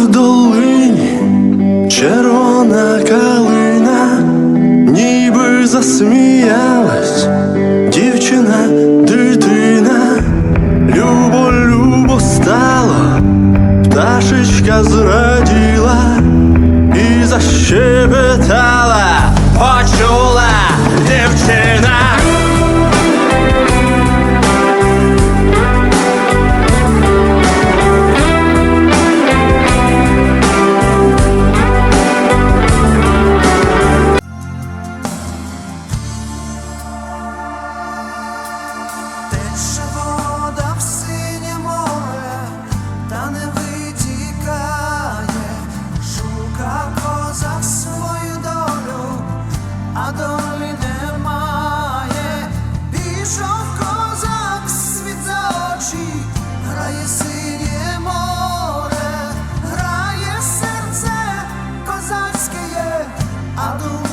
в долині червона калина, ніби засміялась I'll